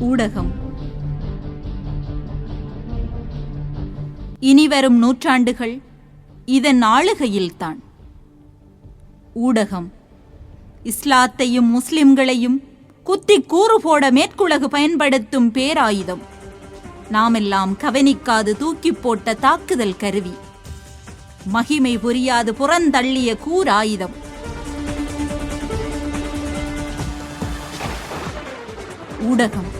ஊடகம். இனிவரும் நூற்றாண்டுகள் இதன் ஆளுகையில்தான். ஊடகம். இஸ்லாத்தையும் முஸ்லிம்களையும் குத்தி கூறு போட மேற்குலகு பயன்படுத்தும் பேராயுதம். நாமெல்லாம் கவனிக்காது தூக்கி போட்ட தாக்குதல் கருவி. மகிமை புரியாது புறந்தள்ளிய கூராயுதம் ஊடகம்.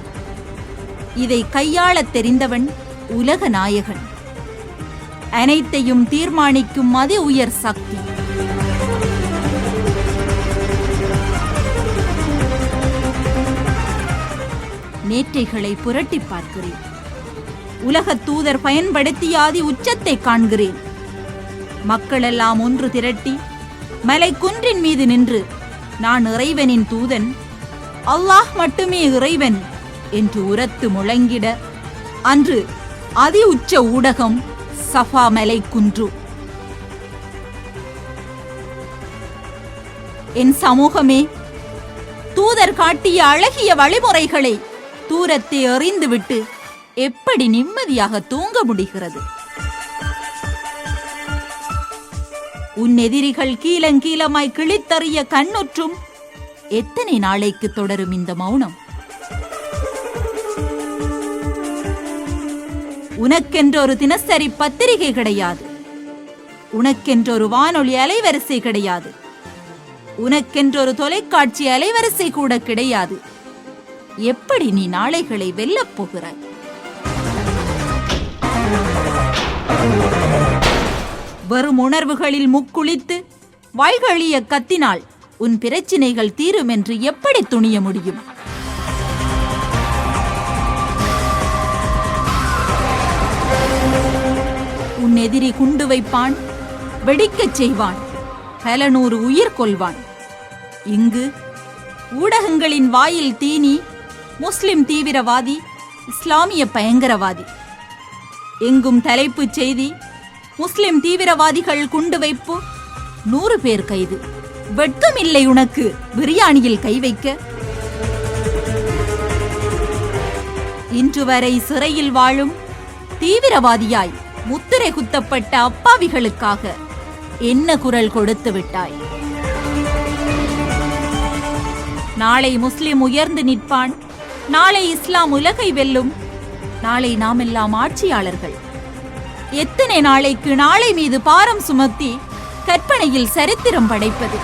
இதை கையாளத் தெரிந்தவன் உலக நாயகன். அனைத்தையும் தீர்மானிக்கும் அதி உயர் சக்தி. நேற்றைகளை புரட்டி பார்க்கிறேன். உலகத் தூதர் பயன்படுத்தியாதி உச்சத்தை காண்கிறேன். மக்களெல்லாம் ஒன்று திரட்டி மலை குன்றின் மீது நின்று நான் இறைவனின் தூதன் அல்லாஹ் மட்டுமே இறைவன் என்று உரத்து முழங்கிட அன்று அதி உச்ச ஊடகம் சஃபாமலை குன்று. என் சமூகமே தூதர் காட்டிய அழகிய வழிமுறைகளை தூரத்தை எறிந்துவிட்டு எப்படி நிம்மதியாக தூங்க முடிகிறது? உன் எதிரிகள் கீழங்கீழமாய் கிழித்தறிய கண்ணுற்றும் எத்தனை நாளைக்கு தொடரும் இந்த மௌனம்? உனக்கென்றொரு தினசரி பத்திரிகை கிடையாது. உனக்கென்றொரு வானொலி அலைவரிசை கிடையாது. உனக்கென்றொரு தொலைக்காட்சி அலைவரிசை கூட கிடையாது. எப்படி நீ நாளைகளை வெல்லப் போகிறாய் வரும் உணர்வுகளில் முக்குளித்து வாய்கழிய கத்தினால் உன் பிரச்சினைகள் தீரும் என்று எப்படி துணிய முடியும்? எதிரி குண்டு வைப்பான் வெடிக்கச் செய்வான் பல நூறு உயிர் கொள்வான் இங்கு ஊடகங்களின் வாயில் தீனி முஸ்லிம் தீவிரவாதி இஸ்லாமிய பயங்கரவாதி. எங்கும் தலைப்புச் செய்தி முஸ்லிம் தீவிரவாதிகள் குண்டு வைப்பு நூறு பேர் கைது. வெட்கமில்லை உனக்கு பிரியாணியில் கை வைக்க. இன்று வரை சிறையில் வாழும் தீவிரவாதியாய் முத்திரை குத்தப்பட்ட அப்பாவிகளுக்காக என்ன குரல் கொடுத்து விட்டாய்? நாளை முஸ்லிம் உயர்ந்து நிற்பான் நாளை இஸ்லாம் உலகை வெல்லும் நாளை நாமெல்லாம் ஆட்சியாளர்கள். எத்தனை நாளைக்கு நாளை மீது பாரம் சுமத்தி கற்பனையில் சரித்திரம் படைப்பது?